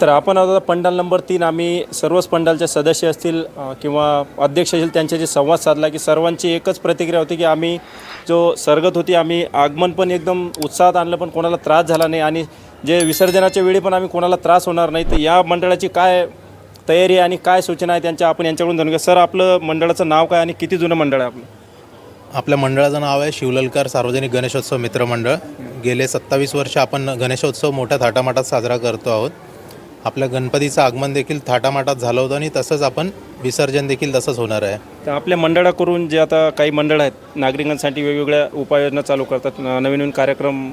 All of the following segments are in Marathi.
तर आपण आता पंडाल नंबर तीन आम्ही सर्वच पंडालचे सदस्य असतील किंवा अध्यक्ष असतील त्यांच्याशी संवाद साधला की सर्वांची एकच प्रतिक्रिया होती की आम्ही जो सरगत होती आम्ही आगमन पण एकदम उत्साहात आणलं पण कोणाला त्रास झाला नाही आणि जे विसर्जनाच्या वेळी पण आम्ही कोणाला त्रास होणार नाही. तर या मंडळाची काय तयारी आहे आणि काय सूचना आहे त्यांच्या आपण यांच्याकडून जाणून घेऊ. सर आपलं मंडळाचं नाव काय आणि किती जुनं मंडळ आहे आपलं? आपल्या मंडळाचं नाव आहे शिवललकर सार्वजनिक गणेशोत्सव मित्रमंडळ गेले सत्तावीस वर्ष आपण गणेशोत्सव मोठ्या थाटामाटात साजरा करतो आहोत. आपल्या गणपतीचं आगमन देखील थाटामाटात झालं होतं आणि तसंच आपण विसर्जन देखील तसंच होणार आहे. तर आपल्या मंडळाकडून जे आता काही मंडळ आहेत नागरिकांसाठी वेगवेगळ्या उपाययोजना चालू करतात नवीन नवीन कार्यक्रम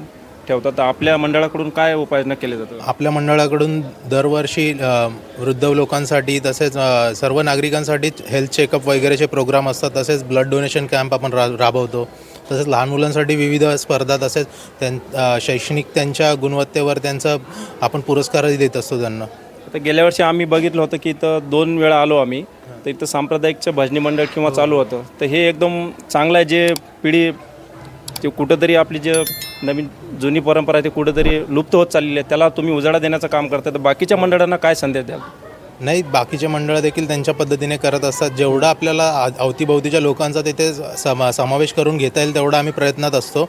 ठेवतात. तर आपल्या मंडळाकडून काय उपाययोजना केल्या जातात? आपल्या मंडळाकडून दरवर्षी अ, वृद्ध लोकांसाठी तसेच अ, सर्व नागरिकांसाठी हेल्थ चेकअप वगैरेचे प्रोग्राम असतात. तसेच ब्लड डोनेशन कॅम्प आपण रा राबवतो. तसेच लहान मुलांसाठी विविध स्पर्धा तसेच त्यां अ, शैक्षणिक त्यांच्या गुणवत्तेवर त्यांचा आपण पुरस्कारही देत असतो त्यांना. आता गेल्या वर्षी आम्ही बघितलं होतं की इथं दोन वेळा आलो आम्ही. तर इथं सांप्रदायिकचं भजनी मंडळ किंवा चालू होतं. तर हे एकदम चांगलं आहे. जे पिढी ते कुठंतरी आपली जे नवीन जुनी परंपरा आहे ते कुठंतरी लुप्त होत चाललेली आहे. त्याला तुम्ही उजाळा देण्याचं काम करता तर बाकीच्या मंडळांना काय संदेश द्याल? नाही बाकीचे मंडळं देखील त्यांच्या पद्धतीने करत असतात. जेवढा आपल्याला अवतीभवतीच्या अवतीभोवतीच्या लोकांचा तिथे समा समावेश करून घेता येईल तेवढा आम्ही प्रयत्नात असतो.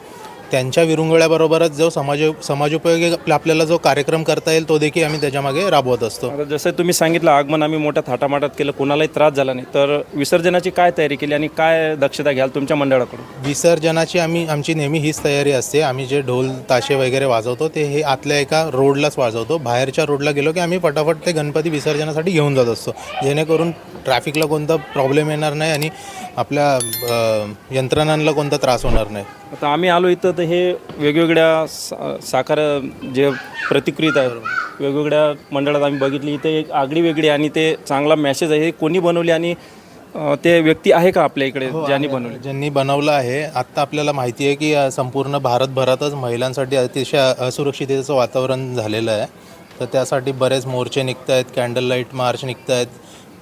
त्यांच्या विरंगुळ्याबरोबरच जो समाज समाजोपयोगी आपल्या- आपल्याला जो कार्यक्रम करता येईल तो देखील आम्ही त्याच्यामागे राबवत असतो. आता जसं तुम्ही सांगितलं आगमन आम्ही मोठ्या थाटामाटात केलं कोणालाही त्रास झाला नाही. तर विसर्जनाची काय तयारी केली आणि काय दक्षता घ्याल तुमच्या मंडळाकडून? विसर्जनाची आम्ही आमची नेहमी हीच तयारी असते. आम्ही जे ढोल ताशे वगैरे वाजवतो ते हे आतल्या एका रोडलाच वाजवतो. बाहेरच्या रोडला गेलो की आम्ही फटाफट ते गणपती विसर्जनासाठी घेऊन जात असतो. जेणेकरून ट्रॅफिकला कोणता प्रॉब्लेम येणार नाही आणि आपल्या यंत्रणांना कोणता त्रास होणार नाही. आता आम्ही आलो इथं तर हे वेगवेगळ्या सा साकार जे प्रतिक्रिया आहेत वेगवेगळ्या मंडळात आम्ही बघितली. इथे एक आगळी वेगळी आणि ते चांगला मॅसेज आहे. हे कोणी बनवली आणि ते व्यक्ती आहे का आपल्या इकडे ज्यांनी बनवली? ज्यांनी बनवलं आहे. आत्ता आपल्याला माहिती आहे की संपूर्ण भारतभरातच महिलांसाठी अतिशय असुरक्षिततेचं वातावरण झालेलं आहे. तर त्यासाठी बरेच मोर्चे निघत आहेत कॅन्डल लाइट मार्च निघत आहेत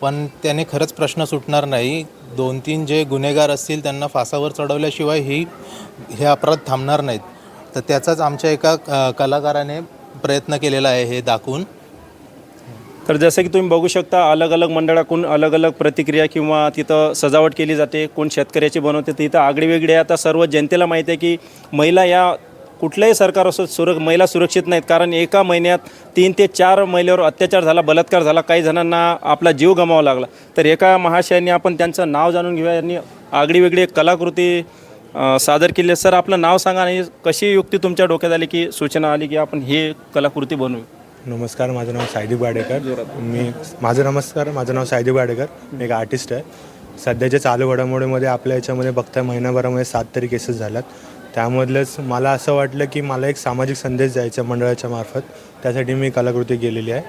पण त्याने खरंच प्रश्न सुटणार नाही. दोन तीन जे गुन्हेगार असतील त्यांना फासावर चढवल्याशिवाय ही हे अपराध थांबणार नाहीत. तर त्याचाच आमच्या एका कलाकाराने प्रयत्न केलेला आहे हे दाखवून. तर जसं की तुम्ही बघू शकता अलग अलग मंडळाकडून अलग अलग प्रतिक्रिया किंवा तिथं सजावट केली जाते. कोण शेतकऱ्याची बनवते तिथं आगळीवेगळी. आगळी वेगळी आता सर्व जनतेला माहिती आहे की महिला या कुठलंही सरकार असो सुर महिला सुरक्षित नाहीत. कारण एका महिन्यात तीन ते चार महिलेवर अत्याचार झाला बलात्कार झाला काही जणांना आपला जीव गमावा लागला. तर एका महाशयांनी आपण त्यांचं नाव जाणून घेऊया. यांनी आगळी वेगळी कलाकृती सादर केली आहे. सर आपलं नाव सांगा आणि कशी युक्ती तुमच्या डोक्यात आली की सूचना आली की आपण हे कलाकृती बनवू? नमस्कार माझं नाव सायदीप गाडेकर. मी माझं नमस्कार माझं नाव सायदीप गाडेकर. मी एक आर्टिस्ट आहे. सध्याच्या चालू घडामोडीमध्ये आपल्या याच्यामध्ये बघता महिनाभरामध्ये सात तरी केसेस झाल्यात. त्यामधलंच मला असं वाटलं की मला एक सामाजिक संदेश द्यायचा मंडळाच्या मार्फत. त्यासाठी मी कलाकृती केलेली आहे.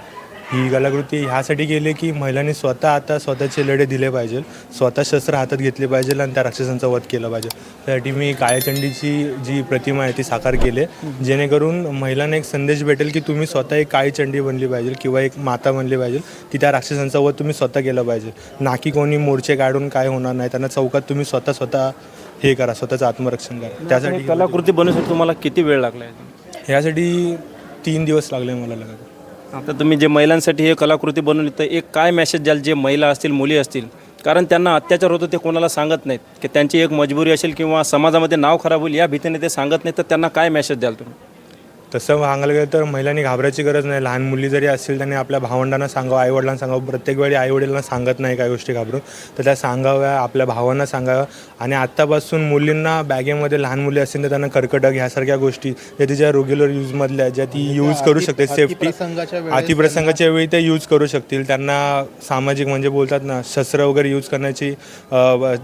ही कलाकृती ह्यासाठी केली की महिलांनी स्वतः आता स्वतःचे लढे दिले पाहिजे. स्वतः शस्त्र हातात घेतले पाहिजे आणि त्या राक्षसांचा वध केला पाहिजे. त्यासाठी मी काळीचंडीची जी प्रतिमा आहे ती साकार केली जेणेकरून महिलांना एक संदेश भेटेल की तुम्ही स्वतः एक काळी चंडी बनली पाहिजे किंवा एक माता बनली पाहिजे. की त्या राक्षसांचा वध तुम्ही स्वतः केला पाहिजे. ना की कोणी मोर्चे काढून काय होणार नाही. त्यांना चौकात तुम्ही स्वतः स्वतः हे करा स्वतःचं आत्मरक्षण करा. त्यासाठी कलाकृती बनवण्यासाठी तुम्हाला किती वेळ लागला आहे ह्यासाठी तीन दिवस लागले मला लगत आता तुम्ही जे महिलांसाठी हे कलाकृती बनवली तर एक काय मेसेज द्याल? जे महिला असतील मुली असतील? कारण त्यांना अत्याचार होतो ते कोणाला सांगत नाहीत. की त्यांची एक मजबुरी असेल किंवा समाजामध्ये नाव खराब होईल या भीतीने ते सांगत नाही तर त्यांना काय मेसेज द्याल तुम्ही? तसं सांगायला गेलं तर महिलांनी घाबरायची गरज नाही. लहान मुली जरी असतील त्यांनी आपल्या भावंडांना सांगावं आईवडिलांना सांगावं. प्रत्येक वेळी आईवडिलांना सांगत नाही काही गोष्टी घाबरून. तर त्या सांगाव्या आपल्या भावांना सांगाव्या. आणि आत्तापासून मुलींना बॅगेमध्ये लहान मुली असतील तर त्यांना कर्कटक ह्यासारख्या गोष्टी ज्या तिच्या रेग्युलर यूजमधल्या ज्या ती यूज करू शकते सेफ्टी अतिप्रसंगाच्या वेळी ते यूज करू शकतील. त्यांना सामाजिक म्हणजे बोलतात ना शस्त्र वगैरे यूज करण्याची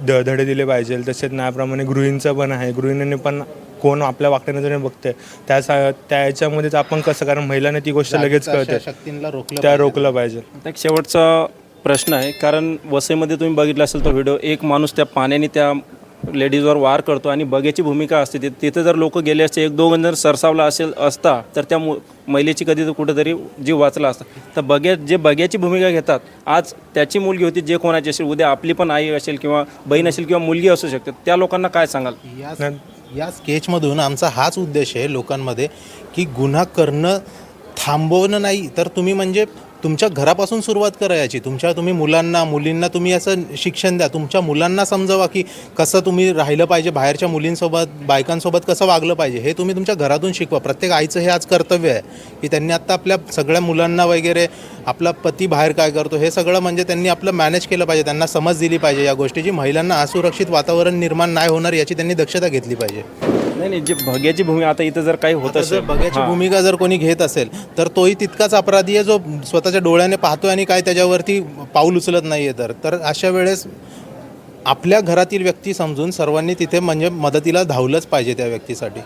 धडे दिले पाहिजे. तसेच त्याप्रमाणे गृहींचं पण आहे. गृहिणींनी पण कोण आपल्या वागत्या नजरेने बघते त्या सा- त्या याच्यामध्येच आपण कसं कारण महिलांना ती गोष्ट लगेच कळते. शक्तींना रोखलं त्या रोखलं पाहिजे. एक शेवटचा प्रश्न आहे कारण वसईमध्ये तुम्ही बघितला असेल तो व्हिडिओ एक माणूस त्या पाण्याने त्या लेडीजवर वार करतो आणि बघ्याची भूमिका असते. तिथे तिथे जर लोक गेले असते एक दोघं जर सरसावला असेल असता तर त्या मु महिलेची कधी तर कुठेतरी जीव वाचला असता. तर बघ्या जे बघ्याची भूमिका घेतात आज त्याची मुलगी होती जे कोणाची असेल उद्या आपली पण आई असेल किंवा बहीण असेल किंवा मुलगी असू शकते त्या लोकांना काय सांगाल? या स्केचमधून आमचा हाच उद्देश आहे लोकांमध्ये की गुन्हा करणं थांबवणं नाही. तर तुम्ही म्हणजे तुमच्या घरापासून सुरुवात करा याची. तुमच्या तुम्ही मुलांना मुलींना तुम्ही असं शिक्षण द्या. तुमच्या मुलांना समजावा की कसं तुम्ही राहिलं पाहिजे बाहेरच्या मुलींसोबत बायकांसोबत कसं वागलं पाहिजे हे तुम्ही तुमच्या घरातून शिकवा. प्रत्येक आईचं हे आज कर्तव्य आहे की त्यांनी आत्ता आपल्या सगळ्या मुलांना वगैरे आपला पती बाहेर काय करतो हे सगळं म्हणजे त्यांनी आपलं मॅनेज केलं पाहिजे त्यांना समज दिली पाहिजे या गोष्टीची. महिलांना असुरक्षित वातावरण निर्माण नाही होणार याची त्यांनी दक्षता घेतली पाहिजे. नाही नाही जे भग्याची भूमी आता इथं जर काही होत आता जर असेल बघ्याची हां. भूमिका जर कोणी घेत असेल तर तोही तितकाच अपराधी आहे जो स्वतःच्या डोळ्याने पाहतोय आणि काय त्याच्यावरती पाऊल उचलत नाहीये तर तर अशा वेळेस आपल्या घरातील व्यक्ती समजून सर्वांनी तिथे म्हणजे मदतीला धावलंच पाहिजे त्या व्यक्तीसाठी